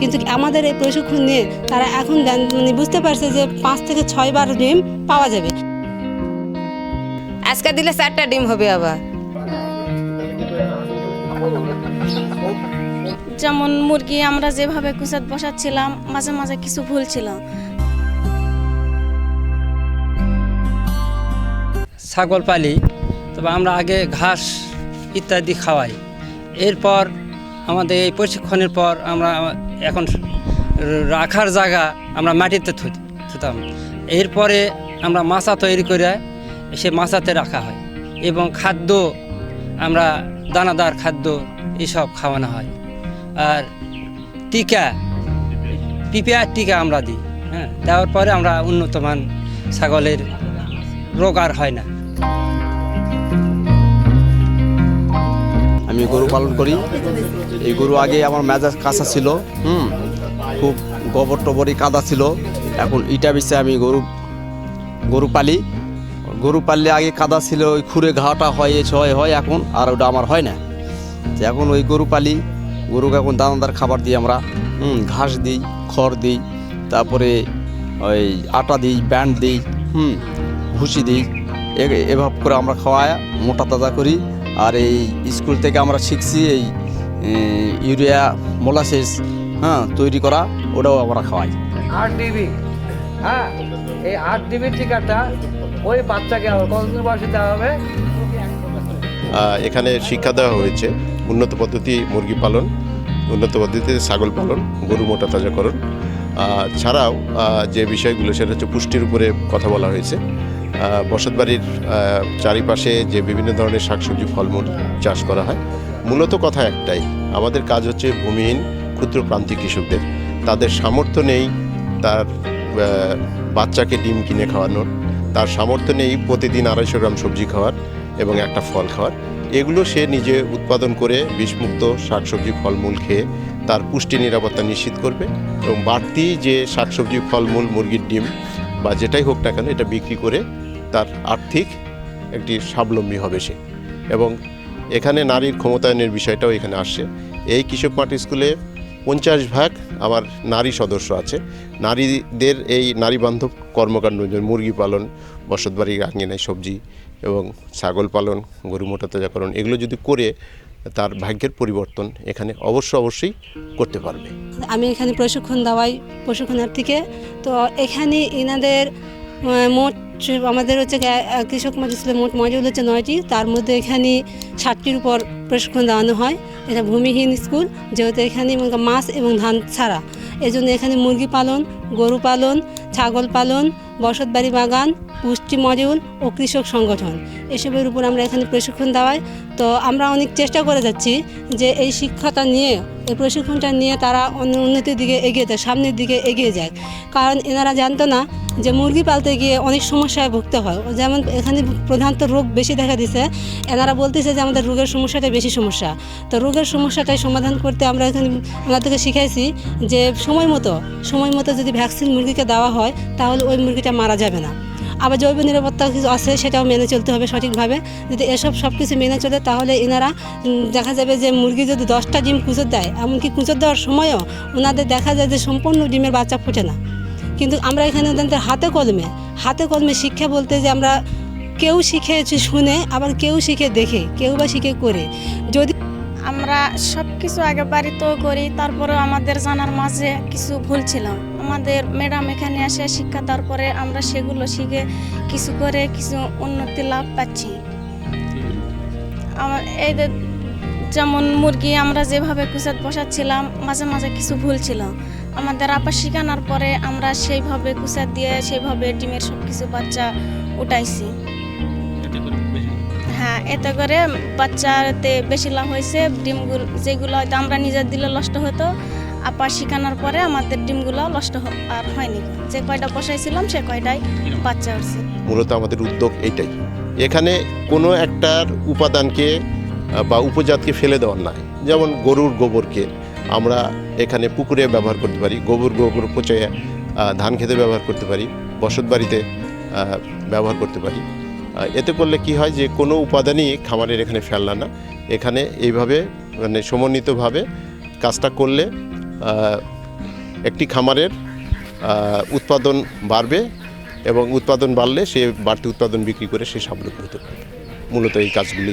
কিন্তু আমাদের এই প্রশিক্ষণ নিয়ে তারা এখন মানে বুঝতে পারছে যে পাঁচ থেকে ছয় ছয়বার ডিম পাওয়া যাবে। আজকে দিলে চারটা ডিম হবে আবার। যেমন মুরগি আমরা যেভাবে কুচাত বসাচ্ছিলাম মাঝে মাঝে কিছু ভুল ছিল। ছাগল পালি তবে আমরা আগে ঘাস ইত্যাদি খাওয়াই। এরপর আমাদের এই প্রশিক্ষণের পর আমরা এখন রাখার জায়গা আমরা মাটিতে থুত- থুতাম। এরপরে আমরা মাছা তৈরি করে সে মাছাতে রাখা হয় এবং খাদ্য আমরা দানাদার খাদ্য এসব খাওয়ানো হয়। আর টিকা পিপিআর টিকা আমরা দিই হ্যাঁ দেওয়ার পরে আমরা উন্নতমান ছাগলের রোগ আর হয় না। আমি গরু পালন করি। এই গরু আগে আমার মেজাজ কাঁচা ছিল, হুম, খুব গোবর টবরই কাদা ছিল। এখন ইটা বিছে আমি গরু গরু পালি। গরু পাললে আগে কাদা ছিল, ওই খুঁড়ে ঘাটা হয়, এ হয় হয় এখন, আর ওটা আমার হয় না। তো এখন ওই গরু পালি, গরুকে এখন দানাদার খাবার দিই আমরা, হুম, ঘাস দিই, খড় দিই, তারপরে ওই আটা দিই, ব্যান্ড দিই, হুম, ভুসি দিই। এভাবে করে আমরা খাওয়ায়, মোটা তাজা করি। আর এই স্কুল থেকে আমরা শিখছি এই ইউরিয়া মোলাসেস হ্যাঁ তৈরি করা ওটাও আমরা খাওয়াই। আট ডিবি হ্যাঁ এই আট ডিবির টিকাটা ওই বাচ্চাকে কতদিন বয়সে দেওয়া হবে? এখানে শিক্ষা দেওয়া হয়েছে উন্নত পদ্ধতি মুরগি পালন উন্নত পদ্ধতিতে ছাগল পালন গরু মোটা তাজাকরণ ছাড়াও যে বিষয়গুলো সেটা হচ্ছে পুষ্টির উপরে কথা বলা হয়েছে। বসতবাড়ির চারিপাশে যে বিভিন্ন ধরনের শাকসবজি, ফলমূল চাষ করা হয়, মূলত কথা একটাই। আমাদের কাজ হচ্ছে ভূমিহীন, ক্ষুদ্র প্রান্তিক কৃষকদের। তাদের সামর্থ্য নেই তার বাচ্চাকে ডিম কিনে খাওয়ানোর। তার সামর্থ্য নেই প্রতিদিন আড়াইশো গ্রাম সবজি খাওয়ার এবং একটা ফল খাওয়ার। এগুলো সে নিজে উৎপাদন করে বিষমুক্ত শাকসবজি, ফলমূল খেয়ে তার পুষ্টি নিরাপত্তা নিশ্চিত করবে এবং বাড়তি যে শাকসবজি, ফলমূল, মুরগির ডিম বা যেটাই হোক না কেন এটা বিক্রি করে তার আর্থিক একটি স্বাবলম্বী হবে সে। এবং এখানে নারীর ক্ষমতায়নের বিষয়টাও এখানে আসছে। এই কৃষক মাঠ স্কুলে পঞ্চাশ ভাগ আমার নারী সদস্য আছে। নারীদের এই নারী বান্ধব কর্মকাণ্ড মুরগি পালন বসতবাড়ির আঙিনায় সবজি এবং ছাগল পালন, গরু মোটা তাজাকরণ এগুলো যদি করে তার ভাগ্যের পরিবর্তন এখানে অবশ্য অবশ্যই করতে পারবে। আমি এখানে প্রশিক্ষণ দেওয়াই প্রশিক্ষণার্থীকে। তো এখানে এনাদের মোট আমাদের হচ্ছে কৃষক স্কুলের মোট মজুল হচ্ছে নয়টি। তার মধ্যে এখানে ষাটটির উপর প্রশিক্ষণ দেওয়ানো হয়। এটা ভূমিহীন স্কুল, যেহেতু এখানে মাছ এবং ধান ছাড়া। এই জন্য এখানে মুরগি পালন, গরু পালন, ছাগল পালন বসতবাড়ি বাগান, পুষ্টি মজুল ও কৃষক সংগঠন। এসবের উপর আমরা এখানে প্রশিক্ষণ দেওয়াই তো আমরা অনেক চেষ্টা করে যাচ্ছি যে এই শিক্ষাটা নিয়ে, এই প্রশিক্ষণটা নিয়ে তারা উন্নতির দিকে এগিয়ে যায়, সামনের দিকে এগিয়ে যায়। কারণ এনারা জানতো না যে মুরগি পালতে গিয়ে অনেক সমস্যায় ভুগতে হয়। যেমন এখানে প্রধানত রোগ বেশি দেখা দিছে, এনারা বলতেছে যে আমাদের রোগের সমস্যাটাই বেশি সমস্যা। তো রোগের সমস্যাটাই সমাধান করতে আমরা এখানে ওনাদেরকে শিখাইছি যে সময় মতো সময় মতো যদি ভ্যাকসিন মুরগিকে দেওয়া হয়, তাহলে ওই মুরগিটা মারা যাবে না। আবার জৈব নিরাপত্তা কিছু আছে, সেটাও মেনে চলতে হবে সঠিকভাবে। যদি এসব সব কিছু মেনে চলে, তাহলে এনারা দেখা যাবে যে মুরগি যদি দশটা ডিম কুচর দেয়, এমনকি কুচর দেওয়ার সময়ও ওনাদের দেখা যায় যে সম্পূর্ণ ডিমের বাচ্চা ফোটে না। কিন্তু আমরা এখানে ওদের হাতে কলমে হাতে কলমে শিক্ষা বলতে যে আমরা কেউ শিখেছি শুনে, আবার কেউ শিখে দেখে, কেউ বা শিখে করে। যদি আমরা সব কিছু আগে বাড়িতেও করি, তারপরেও আমাদের জানার মাঝে কিছু ভুল ছিল। আমাদের ম্যাডাম এখানে আসে শিক্ষা, তারপরে আমরা সেগুলো শিখে কিছু করে কিছু উন্নতি লাভ পাচ্ছি। আমার এই যেমন মুরগি, আমরা যেভাবে কুচাত বসাচ্ছিলাম, মাঝে মাঝে কিছু ভুল ছিল। আমাদের আপা শিখানোর পরে আমরা সেইভাবে কুচাত দিয়ে সেইভাবে ডিমের সব কিছু বাচ্চা উঠাইছি। হ্যাঁ এতে করে বাচ্চাতে বেশি লাভ হয়েছে। ডিমগুলো যেগুলো হয়তো আমরা নিজের দিলে নষ্ট হতো আপা শিখানোর পরে আমাদের ডিমগুলো নষ্ট হ- আর হয়নি। যে কয়টা বসাইছিলাম সে কয়টাই বাচ্চা উঠছে। মূলত আমাদের উদ্যোগ এটাই। এখানে কোনো একটার উপাদানকে বা উপজাতকে ফেলে দেওয়ার নাই। যেমন গরুর গোবরকে আমরা এখানে পুকুরে ব্যবহার করতে পারি, গোবর গোবর পচে ধান খেতে ব্যবহার করতে পারি, বসত বাড়িতে ব্যবহার করতে পারি। এতে করলে কি হয় যে কোনো উপাদানই খামারের এখানে ফেলনা না। এখানে এইভাবে মানে সমন্বিতভাবে কাজটা করলে একটি খামারের উৎপাদন বাড়বে এবং উৎপাদন বাড়লে সে বাড়তি উৎপাদন বিক্রি করে সে স্বাবলম্বী হতে পারবে মূলত এই কাজগুলি